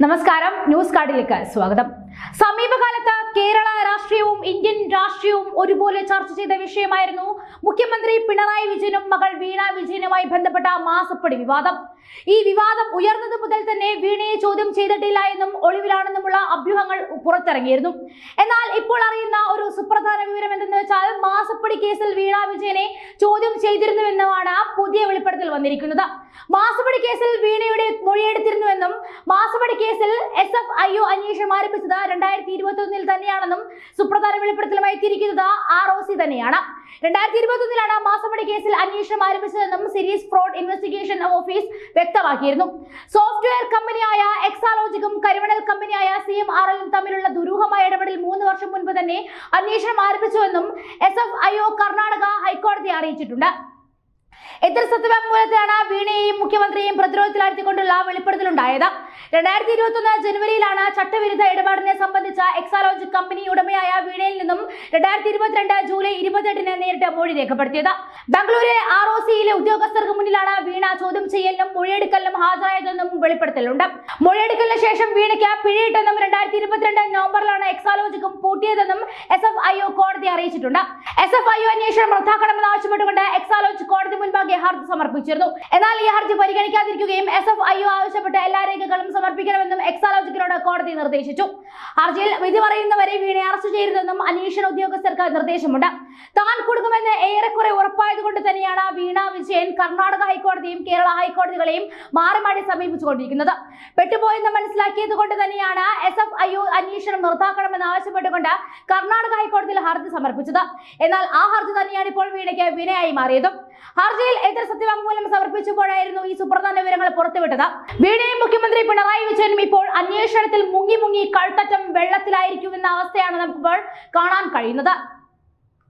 നമസ്കാരം. ന്യൂസ് കാർഡിലേക്ക് സ്വാഗതം. സമീപകാലത്ത് കേരള രാഷ്ട്രീയവും ഇന്ത്യൻ രാഷ്ട്രീയവും ഒരുപോലെ ചർച്ച ചെയ്ത വിഷയമായിരുന്നു മുഖ്യമന്ത്രി പിണറായി വിജയനും മകൾ വീണ വിജയനുമായി ബന്ധപ്പെട്ട മാസപ്പടി വിവാദം. ഈ വിവാദം ഉയർന്നത് മുതൽ തന്നെ വീണയെ ചോദ്യം ചെയ്തിട്ടില്ല എന്നും ഒളിവിലാണെന്നുമുള്ള അഭ്യൂഹങ്ങൾ പുറത്തിറങ്ങിയിരുന്നു. എന്നാൽ ഇപ്പോൾ അറിയുന്ന ഒരു സുപ്രധാന വിവരം എന്തെന്ന് വെച്ചാൽ മാസപ്പടി കേസിൽ വീണ വിജയനെ ചോദ്യം ചെയ്തിരുന്നുവെന്നുമാണ് പുതിയ വെളിപ്പെടുത്തൽ വന്നിരിക്കുന്നത്. മാസപ്പടി കേസിൽ വീണയുടെ മൊഴിയെടുത്തിരുന്നുവെന്നും മാസപ്പടി കേസിൽ എസ് എഫ് ഐ ഒ അന്വേഷണം ആരംഭിച്ചത് രണ്ടായിരത്തി ഇരുപത്തി ഒന്നിൽ തന്നെയാണെന്നും സുപ്രധാന വെളിപ്പെടുത്തലുമായി തിരിക്കുന്നത് ആർ ഒ സി തന്നെയാണ്. രണ്ടായിരത്തി ഇരുപത്തി ഒന്നിലാണ് മാസപ്പടി കേസിൽ അന്വേഷണം ആരംഭിച്ചതെന്നും സീരീസ് ഫ്രോഡ് ഇൻവെസ്റ്റിഗേഷൻ ഓഫീസ് വ്യക്തമാക്കിയിരുന്നു. സോഫ്റ്റ്വെയർ കമ്പനിയായ എക്സാലോജിക്കും കരിമണൽ കമ്പനിയായ സി എം ആർ എല്ലും തമ്മിലുള്ള ദുരൂഹമായ ഇടപെടൽ മൂന്ന് വർഷം മുൻപ് തന്നെ അന്വേഷണം ആരംഭിച്ചുവെന്നും S F I O Karnataka ഹൈക്കോടതി അറിയിച്ചിട്ടുണ്ട്. എതിർ സത്യവാങ്മൂലത്തിലാണ് വീണയെയും മുഖ്യമന്ത്രിയെയും പ്രതിരോധത്തിലാഴ്ത്തിക്കൊണ്ടുള്ള വെളിപ്പെടുത്തലുണ്ടായത്. രണ്ടായിരത്തി ഇരുപത്തി ഒന്ന് ജനുവരിയിലാണ് ചട്ടവിരുദ്ധ ഇടപാടിനെ സംബന്ധിച്ച എക്സാലോജിക് കമ്പനി ഉടമയായ വീണയിൽ നിന്നും രണ്ടായിരത്തി ഇരുപത്തിരണ്ട് ജൂലൈ ഇരുപത്തെട്ടിന് നേരിട്ട് മൊഴി രേഖപ്പെടുത്തിയത്. ബംഗളൂരിലെ ആർ ഒ സിയിലെ ഉദ്യോഗസ്ഥർക്ക് മുന്നിലാണ് വീണ ചോദ്യം ചെയ്യലിനും മൊഴിയെടുക്കലിനും ഹാജരായതെന്നും വെളിപ്പെടുത്തലുണ്ട്. മൊഴിയെടുക്കലിന് ശേഷം വീണയ്ക്ക് പിഴയിട്ടെന്നും രണ്ടായിരത്തി ഇരുപത്തിരണ്ട് നവംബറിലാണ് എക്സാലോജിക്കും പൂട്ടിയതെന്നും എസ് എഫ് ഐ ഒ കോടതി അറിയിച്ചിട്ടുണ്ട്. എസ് എഫ് ഐ ഒ അന്വേഷണം റദ്ദാക്കണമെന്ന് ആവശ്യപ്പെട്ടുകൊണ്ട് എക്സാലോജ് കോടതി മുൻപാകെ ഹർജി സമർപ്പിച്ചിരുന്നു. എന്നാൽ ഈ ഹർജി പരിഗണിക്കാതിരിക്കുകയും എസ് എഫ് ഐ ഒ ആവശ്യപ്പെട്ട എല്ലാ രേഖകളും സമർപ്പിക്കണമെന്നും എക്സാലോജിക്കിനോട് കോടതി നിർദ്ദേശിച്ചു. ഹർജിയിൽ വിധി പറയുന്നവരെ വീണെ. അറസ്റ്റ് ചെയ്യരുതെന്നും അന്വേഷണ ഉദ്യോഗസ്ഥർക്ക് നിർദ്ദേശമുണ്ട്. താൻ കൊടുക്കുമെന്ന് ഏറെക്കുറെ ഉറപ്പായതുകൊണ്ട് തന്നെയാണ് വീണ വിജയൻ കർണാടക ഹൈക്കോടതിയും കേരള ഹൈക്കോടതികളെയും മാറി മാറി സമീപിച്ചുകൊണ്ടിരിക്കുന്നത്. പെട്ടുപോയെന്ന് മനസ്സിലാക്കിയത് കൊണ്ട് തന്നെയാണ് എസ് എഫ് ഐ ഒ അന്വേഷണം നിർത്താക്കണമെന്ന് ആവശ്യപ്പെട്ടുകൊണ്ട് കർണാടക ഹൈക്കോടതിയിൽ ഹർജി സമർപ്പിച്ചത്. എന്നാൽ ആ ഹർജി തന്നെയാണ് ഇപ്പോൾ വീണയ്ക്ക് വിനയായി മാറിയതും. ഹർജിയിൽ എതിർ സത്യവാങ്മൂലം സമർപ്പിച്ചപ്പോഴായിരുന്നു ഈ സുപ്രധാന വിവരങ്ങൾ പുറത്തുവിട്ടത്. വീണയും മുഖ്യമന്ത്രി പിണറായി വിജയനും ഇപ്പോൾ അന്വേഷണത്തിൽ മുങ്ങി മുങ്ങി കഴുത്തറ്റം വെള്ളത്തിലായിരിക്കുമെന്ന അവസ്ഥയാണ് നമുക്കിപ്പോൾ കാണാൻ കഴിയുന്നത്.